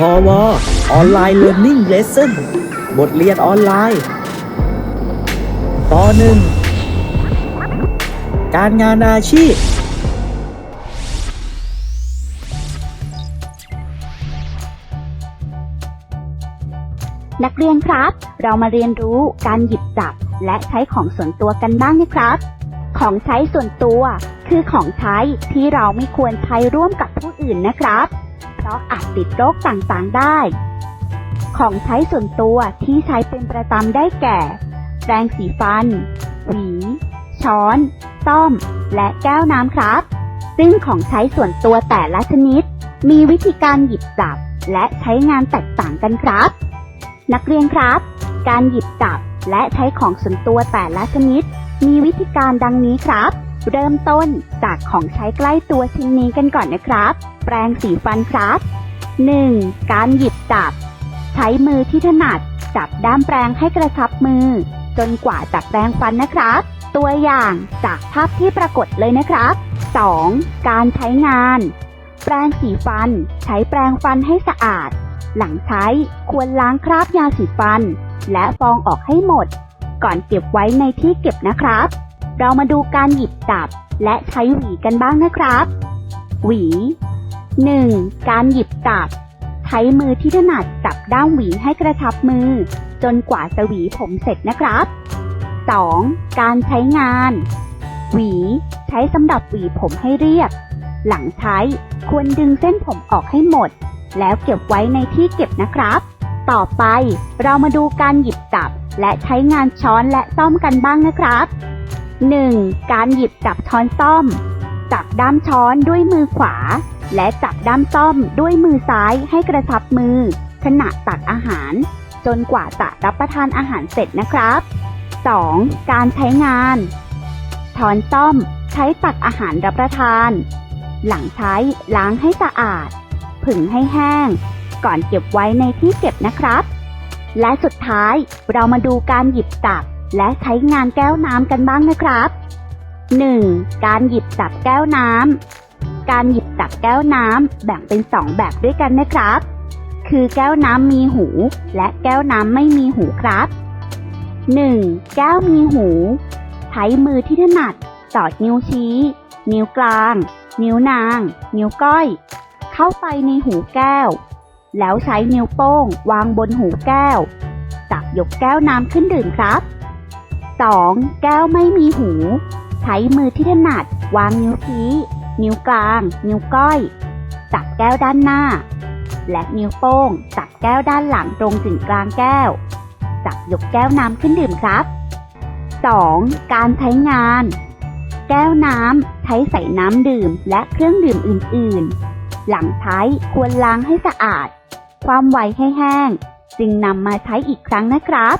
พอวออนไลน์เรียน i ิ g เลสเซ่นบทเรียนออนไลน์ตอนหนึ่งการงานอาชีพ นักเรียนครับ เรามาเรียนรู้การหยิบจับและใช้ของส่วนตัวกันบ้างนะครับ ของใช้ส่วนตัวคือของใช้ที่เราไม่ควรใช้ร่วมกับผู้อื่นนะครับ เพราะอาจติดโรคต่างๆได้ ของใช้ส่วนตัวที่ใช้เป็นประจำได้แก่ แปรงสีฟัน หวี ช้อนซ่อม และแก้วน้ำครับ ซึ่งของใช้ส่วนตัวแต่ละชนิด มีวิธีการหยิบจับ และใช้งานแตกต่างกันครับ นักเรียนครับ การหยิบจับและใช้ของส่วนตัวแต่ละชนิด มีวิธีการดังนี้ครับ เริ่มต้นจากของใช้ใกล้ตัวชิ้นนี้กันก่อนนะครับ แปรงสีฟันครับ 1. การหยิบจับ ใช้มือที่ถนัด จับด้ามแปรงให้กระชับมือ จนกว่าจะแปรงฟันนะครับ ตัวอย่างจากภาพที่ปรากฏเลยนะครับ 2. การใช้งาน แปรงสีฟัน ใช้แปรงฟันให้สะอาด หลังใช้ควรล้างคราบยาสีฟัน และฟองออกให้หมด ก่อนเก็บไว้ในที่เก็บนะครับ เรามาดูการหยิบจับและใช้หวีกันบ้างนะครับ หวี 1. การหยิบจับ ใช้มือที่ถนัดจับด้ามหวีให้กระชับมือ จนกว่าจะหวีผมเสร็จนะครับ 2. การใช้งาน หวี ใช้สำหรับหวีผมให้เรียบ หลังใช้ควรดึงเส้นผมออกให้หมด แล้วเก็บไว้ในที่เก็บนะครับ ต่อไปเรามาดูการหยิบจับและใช้งานช้อนและซ่อมกันบ้างนะครับ 1. การหยิบจับช้อนซ่อม จับด้ามช้อนด้วยมือขวา และจับด้ามซ่อมด้วยมือซ้ายให้กระชับมือ ขณะตักอาหาร จนกว่าจะรับประทานอาหารเสร็จนะครับ 2. การใช้งาน ช้อนซ่อมใช้ตักอาหารรับประทาน หลังใช้ล้างให้สะอาด ผึ่งให้แห้ง ก่อนเก็บไว้ในที่เก็บนะครับ และสุดท้ายเรามาดูการหยิบจับ และใช้งานแก้วน้ำกันบ้างนะครับ 1. การหยิบจับแก้วน้ำ การหยิบจับแก้วน้ำแบ่งเป็น 2 แบบด้วยกันนะครับ คือแก้วน้ำมีหู และแก้วน้ำไม่มีหูครับ 1. แก้วมีหู ใช้มือที่ถนัดสอดนิ้วชี้ นิ้วกลาง นิ้วนาง นิ้วก้อย เข้าไปในหูแก้ว แล้วใช้นิ้วโป้งวางบนหูแก้ว จับยกแก้วน้ำขึ้นดื่มครับ 2. แก้วไม่มีหู ใช้มือที่ถนัด วางนิ้วชี้นิ้วกลาง นิ้วก้อย จับแก้วด้านหน้า และนิ้วโป้ง จับแก้วด้านหลังตรงถึงกลางแก้ว จับยกแก้วน้ำขึ้นดื่มครับ 2. การใช้งาน แก้วน้ำใช้ใส่น้ำดื่มและเครื่องดื่มอื่น ๆ หลังใช้ควรล้างให้สะอาด ความไวให้แห้ง จึงนำมาใช้อีกครั้งนะครับ